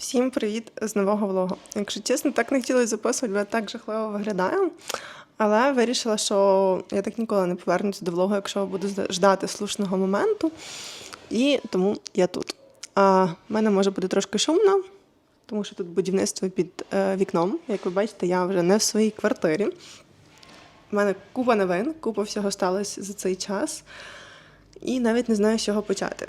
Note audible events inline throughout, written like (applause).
Всім привіт з нового влогу. Якщо чесно, так не хотілося записувати, бо я так жахливо виглядаю. Але вирішила, що я так ніколи не повернуся до влогу, якщо буду ждати слушного моменту. І тому я тут. А, в мене може бути трошки шумно, тому що тут будівництво під е, вікном. Як ви бачите, я вже не в своїй квартирі. У мене купа новин, купа всього сталося за цей час. І навіть не знаю, з чого почати.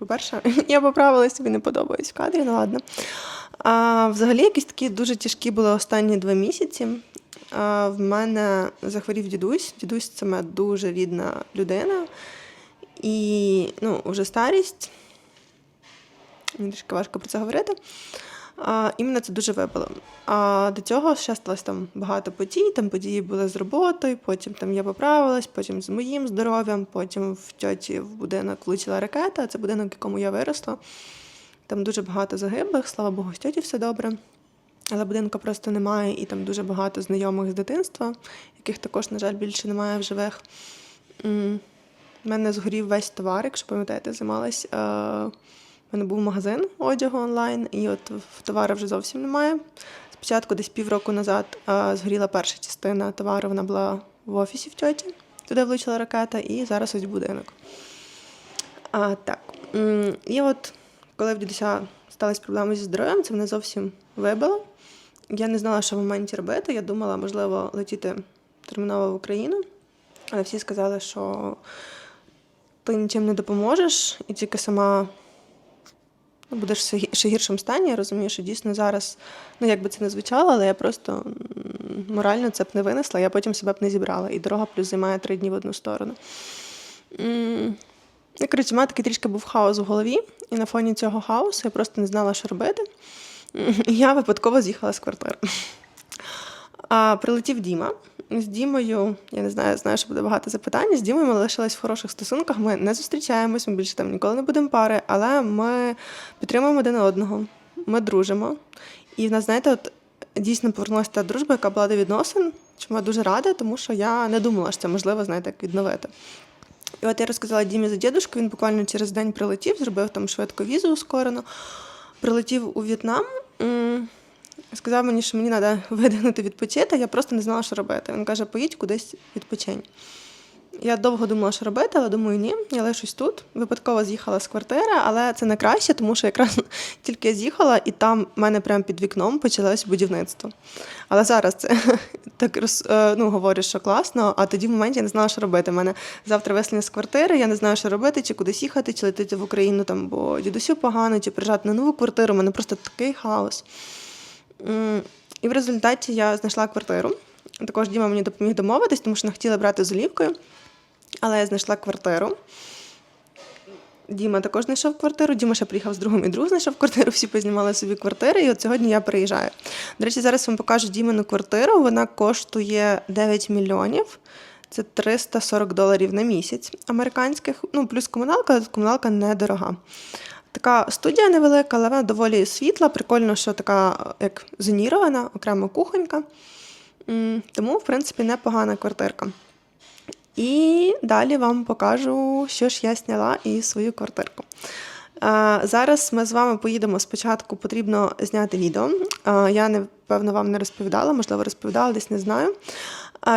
По-перше, (laughs) я поправилась, тобі не подобаюсь в кадрі, ну ладно. А, взагалі, якісь такі дуже тяжкі були останні два місяці. А, в мене захворів дідусь. Дідусь це моя дуже рідна людина. І ну, вже старість. Мені трішки важко про це говорити. І мене це дуже вибило. А до цього ще сталося там багато подій. Там події були з роботою, потім там я поправилась, потім з моїм здоров'ям, потім в тьоті в будинок влучила ракета. Це будинок, в якому я виросла. Там дуже багато загиблих, слава Богу, з тьоті все добре. Але будинку просто немає, і там дуже багато знайомих з дитинства, яких також, на жаль, більше немає в живих. У мене згорів весь товар, якщо пам'ятаєте, займалась. У мене був магазин одягу онлайн, і от товару вже зовсім немає. Спочатку, десь півроку назад, е, згоріла перша частина товару, вона була в офісі в тьоті, туди влучила ракета, і зараз ось будинок. А, так. І от коли в дідуся сталися проблеми зі здоров'ям, це мене зовсім вибило. Я не знала, що в моменті робити. Я думала, можливо, летіти терміново в Україну. Але всі сказали, що ти нічим не допоможеш, і тільки сама будеш в ще гі- гіршому стані. Я розумію, що дійсно зараз, ну як би це не звучало, але я просто морально це б не винесла, я потім себе б не зібрала. І дорога плюс займає три дні в одну сторону. М, Ну, коротше, у мене такий трішки був хаос в голові, і на фоні цього хаосу я просто не знала, що робити. І я випадково з'їхала з квартири. А прилетів Діма. З Дімою, я не знаю, знаю, що буде багато запитань. З Дімою ми лишились в хороших стосунках. Ми не зустрічаємось, ми більше там ніколи не будемо пари, але ми підтримуємо один одного, ми дружимо. І в нас, знаєте, от дійсно повернулася та дружба, яка була до відносин. Чому я дуже рада, тому що я не думала, що це можливо, знаєте, як відновити. І от я розказала Дімі за дідушку, він буквально через день прилетів, зробив там швидко візу ускорену, прилетів у В'єтнам. Сказав мені, що мені треба (laughs) видихнути відпочити, я просто не знала, що робити. Він каже, поїдь кудись відпочинь. Я довго думала, що робити, але думаю, ні, я лишусь тут. Випадково з'їхала з квартири, але це не краще, тому що якраз (laughs) тільки я з'їхала, і там в мене прямо під вікном почалось будівництво. Але зараз це (laughs) так е, ну, говорю, що класно, а тоді в моменті я не знала, що робити. У мене завтра виселення з квартири, я не знаю, що робити, чи кудись їхати, чи летіти в Україну, там, бо дідусю погано, чи приїжджати на нову квартиру. У мене просто такий хаос. І в результаті я знайшла квартиру. Також Діма мені допоміг домовитись, тому що не хотіла брати з олівкою. Але я знайшла квартиру. Діма також знайшов квартиру. Діма ще приїхав з другом і друг знайшов квартиру. Всі познімали собі квартири. І от сьогодні я приїжджаю. До речі, зараз вам покажу Дімину квартиру. Вона коштує 9 мільйонів. Це 340 доларів на місяць американських. Ну, плюс комуналка, комуналка недорога. Така студія невелика, але вона доволі світла. Прикольно, що така як зонірована, окрема кухонька. Тому, в принципі, непогана квартирка. І далі вам покажу, що ж я зняла і свою квартирку. Зараз ми з вами поїдемо. Спочатку потрібно зняти відео. Я напевно вам не розповідала, можливо, розповідала, десь не знаю.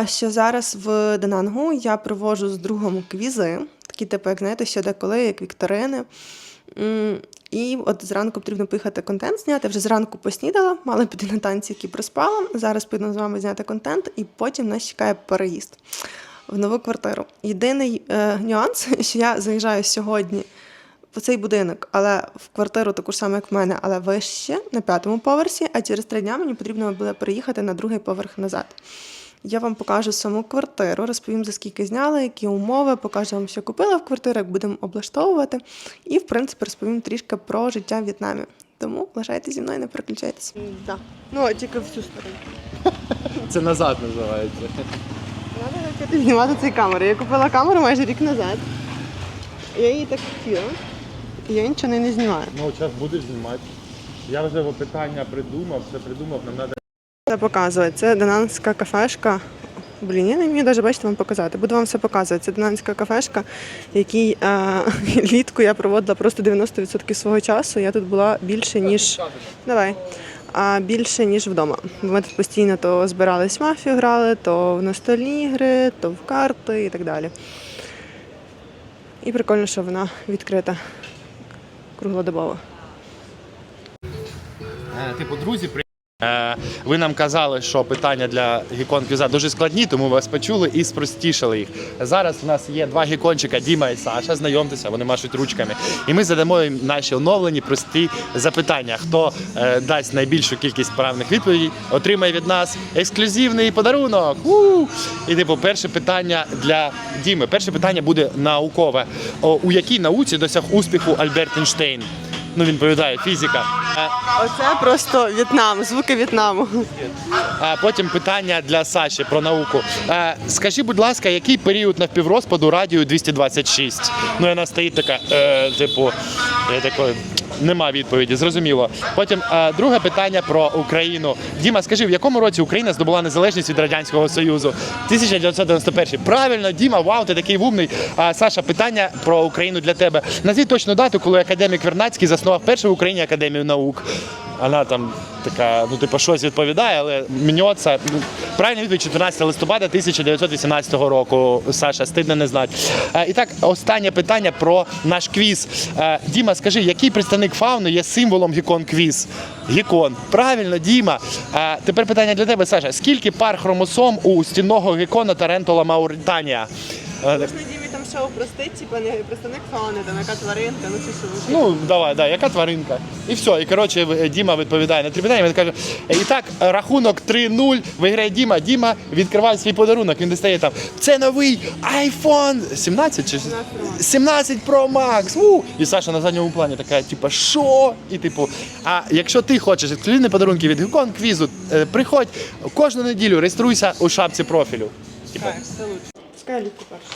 Що зараз в Данангу я проводжу з другом квізи, такі типу, як знаєте, що деколи, як вікторини. І от зранку потрібно поїхати контент зняти. Вже зранку поснідала, мала піти на танці, які проспала. Зараз піду з вами зняти контент, і потім нас чекає переїзд в нову квартиру. Єдиний е, нюанс, (laughs) що я заїжджаю сьогодні в цей будинок, але в квартиру таку ж саму, як в мене, але вище на п'ятому поверсі, а через три дня мені потрібно буде переїхати на другий поверх назад. Я вам покажу саму квартиру, розповім за скільки зняла, які умови, покажу вам, що купила в квартиру, як будемо облаштовувати, і, в принципі, розповім трішки про життя в В'єтнамі. Тому лишайтеся зі мною, не переключайтесь. Так. Ну, тільки в цю сторону. (laughs) Це назад називається. Треба хотіти знімати цією камерою. Я купила камеру майже рік назад. Я її так хотіла. І я нічого не, не знімаю. Ну, зараз будеш знімати. Я вже питання придумав, все придумав, нам треба. Це показує. Це дананська кафешка Блін, я не вмію навіть бачите вам показати. Буду вам все показувати. Це динамська кафешка, в якій е, (laughs) літку я проводила просто 90% свого часу. Я тут була більше, ніж. Давай. А більше, ніж вдома. Бо ми тут постійно то збирались в мафію, грали, то в настольні ігри, то в карти і так далі. І прикольно, що вона відкрита круглодобово. Е, Типу, друзі, ви нам казали, що питання для гікон квіза дуже складні, тому вас почули і спростішали їх. Зараз у нас є два гікончика Діма і Саша. Знайомтеся, вони машуть ручками. І ми задамо їм наші оновлені прості запитання. Хто е, дасть найбільшу кількість правильних відповідей, отримає від нас ексклюзивний подарунок. У! І типу, перше питання для Діми. Перше питання буде наукове. У якій науці досяг успіху Альберт Ейнштейн? Ну, він повідає фізика. Оце просто В'єтнам, звуки В'єтнаму. А потім питання для Саші про науку. Е, скажи, будь ласка, який період навпіврозпаду радію 226? Ну, і вона стоїть така, е, типу, я такий, нема відповіді, зрозуміло. Потім друге питання про Україну. Діма, скажи, в якому році Україна здобула незалежність від Радянського Союзу? 1991. Правильно, Діма, вау, ти такий вумний. Саша, питання про Україну для тебе. Назвіть точну дату, коли академік Вернацький заснував першу в Україні академію наук. Вона там така, ну типу, щось відповідає, але мнеться. Ну, Правильна відповідь 14 листопада 1918 року. Саша, стидно не знати. Е, І так, останнє питання про наш квіз. Е, Діма, скажи, який представник фауни є символом гікон квіз? Гікон. Правильно, Діма. Е, Тепер питання для тебе, Саша. Скільки пар хромосом у стінного гікона Тарентула Мауританія? Е, Можна Дімі там шоу простить, типу не представник фауни, там яка тваринка, ну чи що. Ну, давай, да, яка тваринка. І все. І коротше, Діма відповідає на три питання. Він каже: і так, рахунок 3-0, виграє Діма. Діма відкриває свій подарунок. Він достає там. Це новий iPhone 17 чи 17 Pro Max. У! І Саша на задньому плані така, типу, що? І типу, а якщо ти хочеш ексклюзивні подарунки від Гікон квізу, е, приходь кожну неділю, реєструйся у шапці профілю. Типа, Пускай ліпку першу.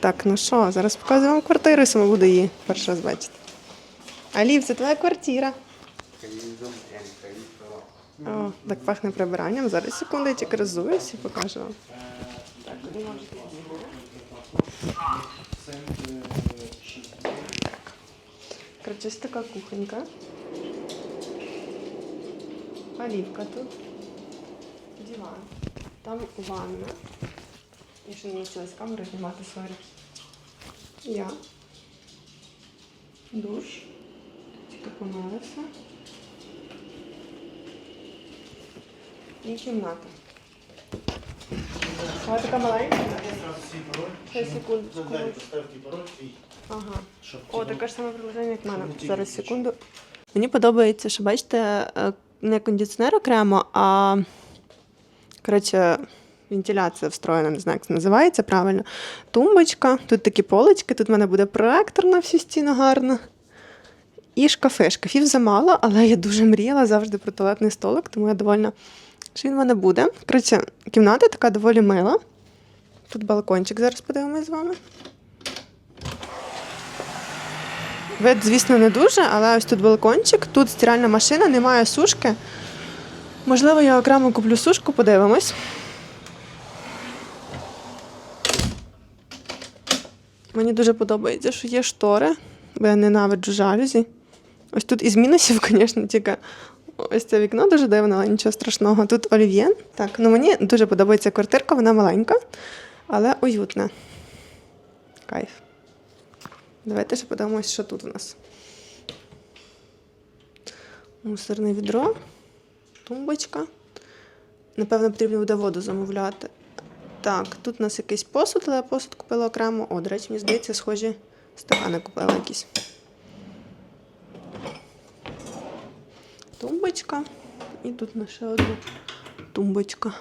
Так, ну що, зараз показую вам квартиру, саме буду її перший раз бачити. Алів, це твоя квартира. О, так пахне прибиранням. Зараз секунду, я тільки розуюсь і покажу вам. Коротше, ось така кухонька. Олівка тут. Диван. Там ванна. Я ще не навчилась камеру знімати, сорі. Я. Душ. Тільки помилася. І кімната. Вона така маленька. Ще секундочку. Ага. О, таке ж саме приложення, як в мене. Зараз секунду. Мені подобається, що бачите, е, не кондиціонер окремо, а коротше, вентиляція встроєна, не знаю, як це називається правильно. Тумбочка, тут такі полички, тут в мене буде проектор на всю стіну гарно. І шкафи. Шкафів замало, але я дуже мріяла завжди про туалетний столик, тому я довольна, що він в мене буде. Коротше, кімната така доволі мила. Тут балкончик, зараз подивимось з вами. Вид, звісно, не дуже, але ось тут балкончик, тут стиральна машина, немає сушки. Можливо, я окремо куплю сушку, подивимось. Мені дуже подобається, що є штори, бо я ненавиджу жалюзі. Ось тут із мінусів, (laughs) звісно, тільки ось це вікно дуже дивне, але нічого страшного. Тут олів'єн. Так, ну мені дуже подобається квартирка, вона маленька, але уютна. Кайф. Давайте ще подивимось, що тут у нас. Мусорне відро, тумбочка. Напевно, потрібно буде воду замовляти. Так, тут у нас якийсь посуд, але я посуд купила окремо. О, до речі, мені здається, схожі стакани купила якісь. Тумбочка. І тут на ще одна тумбочка.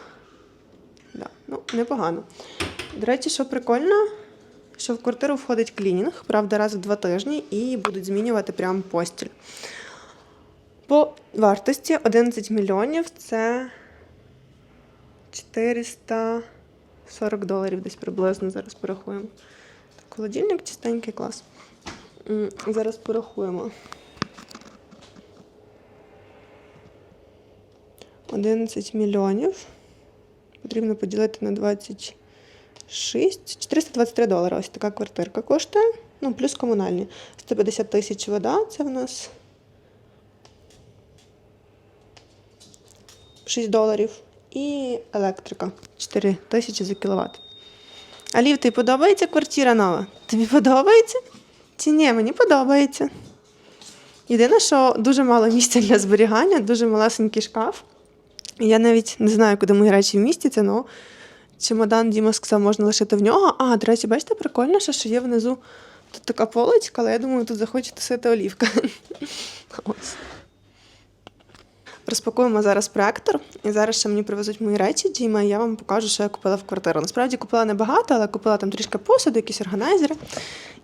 Да, ну, непогано. До речі, що прикольно, що в квартиру входить клінінг, правда, раз в два тижні, і будуть змінювати прямо постіль. По вартості 11 мільйонів це 440 доларів десь приблизно. Зараз порахуємо. Холодильник чистенький клас. Зараз порахуємо. 11 мільйонів потрібно поділити на 26. 423 долари. Ось така квартирка коштує. Ну, плюс комунальні. 150 тисяч вода, це в нас 6 доларів. І електрика 4 тисячі за кіловат. Алів, тобі подобається квартира нова? Тобі подобається? Чи ні, мені подобається. Єдине, що дуже мало місця для зберігання, дуже малесенький шкаф. Я навіть не знаю, куди мої речі вмістяться, але чемодан Діма сказав, можна лишити в нього. А, до речі, бачите, прикольно, що є внизу тут така поличка, але я думаю, тут захоче тусити олівка. Ось. Розпакуємо зараз проектор, і зараз ще мені привезуть мої речі, Діма, і я вам покажу, що я купила в квартиру. Насправді купила небагато, але купила там трішки посуду, якісь органайзери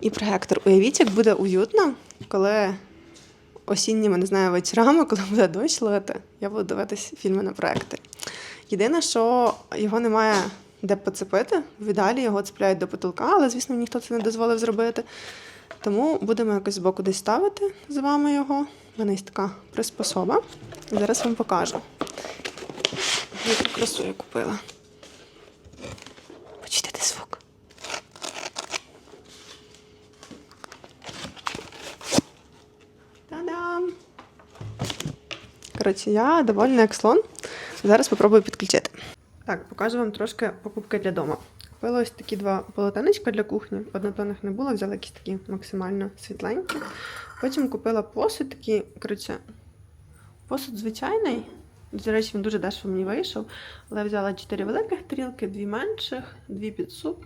і проектор. Уявіть, як буде уютно, коли осінніми, не знаю, вечорами, коли буде дощ лити, я буду дивитися фільми на проекторі. Єдине, що його немає де поцепити. В ідеалі його цепляють до потолка, але, звісно, ніхто це не дозволив зробити. Тому будемо якось збоку десь ставити з вами його. У мене є така приспособа. Зараз вам покажу. Яку красу я купила. Почуйте звук. Та-дам! Коротше, я довольна як слон. Зараз спробую підключити. Так, покажу вам трошки покупки для дому. Купила ось такі два полотенечка для кухні. Однотонних не було, взяла якісь такі максимально світленькі. Потім купила посуд такий, коротше, посуд звичайний. До речі, він дуже дешево мені вийшов. Але я взяла чотири великих тарілки, дві менших, дві під суп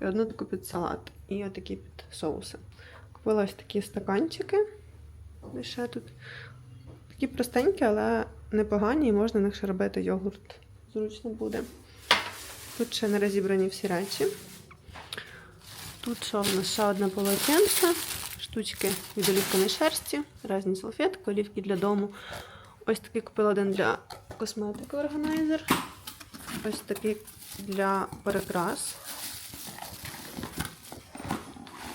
і одну таку під салат. І отакі під соуси. Купила ось такі стаканчики. І тут такі простенькі, але непогані, і можна на них ще робити йогурт. Зручно буде. Тут ще не розібрані всі речі. Тут що в нас ще одне полотенце, штучки від олівканої шерсті, різні салфетки, олівки для дому. Ось такий купила один для косметики органайзер. Ось такий для перекрас.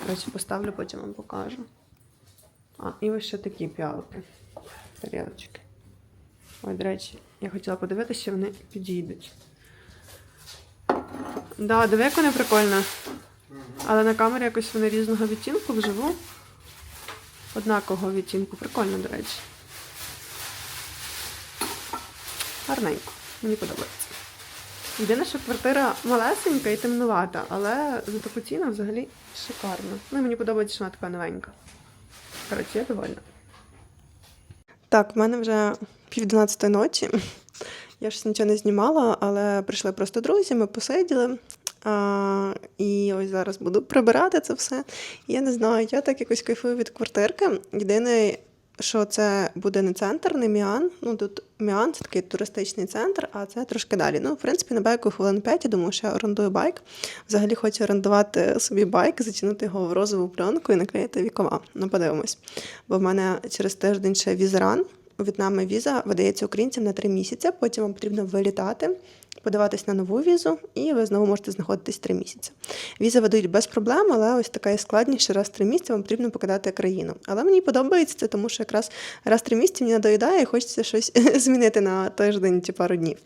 Коротше, поставлю, потім вам покажу. А, і ось ще такі піалки, тарілочки. Ой, до речі, я хотіла подивитися, чи вони підійдуть. Да, диви, як вони прикольно. Але на камері якось вони різного відтінку вживу. Однакового відтінку. Прикольно, до речі. Гарненько. Мені подобається. Єдине, що квартира малесенька і темнувата, але за таку ціну взагалі шикарно. Ну і мені подобається, що вона така новенька. Коротше, я довольна. Так, в мене вже пів дванадцятої ночі. Я ж нічого не знімала, але прийшли просто друзі, ми посиділи. А, і ось зараз буду прибирати це все. Я не знаю, я так якось кайфую від квартирки. Єдине, що це буде не центр, не Міан. Ну тут Міан це такий туристичний центр, а це трошки далі. Ну, в принципі, на байку хвилин 5, я думаю, що я орендую байк. Взагалі хочу орендувати собі байк, зачинити його в розову пленку і наклеїти вікова. Ну, подивимось. Бо в мене через тиждень ще візран. У В'єтнамі віза видається українцям на три місяці. Потім вам потрібно вилітати, подаватись на нову візу, і ви знову можете знаходитись три місяці. Візи видають без проблем, але ось така є складність, що раз в три місяці вам потрібно покидати країну. Але мені подобається це, тому що якраз раз в три місяці мені надоїдає і хочеться щось (laughs) змінити на тиждень чи пару днів.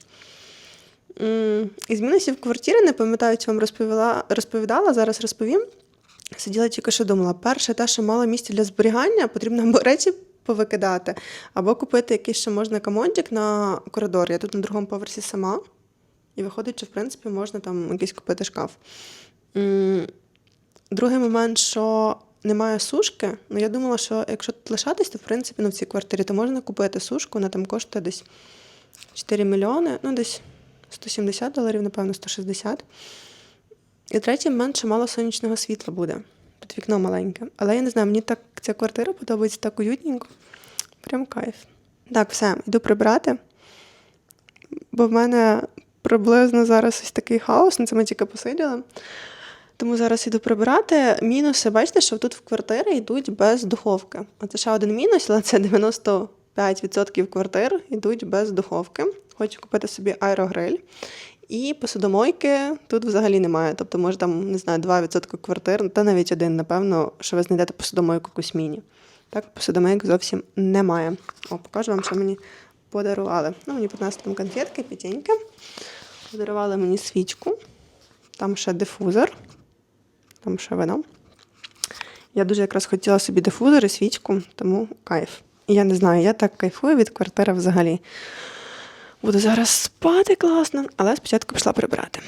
Із мінусів квартири, не пам'ятаю, чи вам розповіла, розповідала, зараз розповім. Сиділа тільки що думала. Перше, те, що мало місця для зберігання, потрібно або речі повикидати, або купити якийсь ще можна комодик на коридор. Я тут на другому поверсі сама. І виходить, що в принципі можна там якийсь купити шкаф. Другий момент, що немає сушки. Ну, я думала, що якщо тут лишатись, то в принципі ну, в цій квартирі, то можна купити сушку, вона там коштує десь 4 мільйони, ну десь 170 доларів, напевно, 160. І третій момент, що мало сонячного світла буде. Тут вікно маленьке. Але я не знаю, мені так ця квартира подобається так уютненько. Прям кайф. Так, все, йду прибрати. Бо в мене приблизно зараз ось такий хаос, на це ми тільки посиділи. Тому зараз іду прибирати. Мінуси, бачите, що тут в квартири йдуть без духовки. Оце ще один мінус, але це 95% квартир йдуть без духовки. Хочу купити собі аерогриль. І посудомойки тут взагалі немає. Тобто, може там, не знаю, 2% квартир, та навіть один, напевно, що ви знайдете посудомойку якусь міні. Так, посудомойок зовсім немає. О, покажу вам, що мені подарували. Ну, мені принесли там конфетки, печеньки. Подарували мені свічку, там ще дифузор, там ще вино. Я дуже якраз хотіла собі дифузор і свічку, тому кайф. Я не знаю, я так кайфую від квартири взагалі. Буду зараз спати класно, але спочатку пішла прибирати.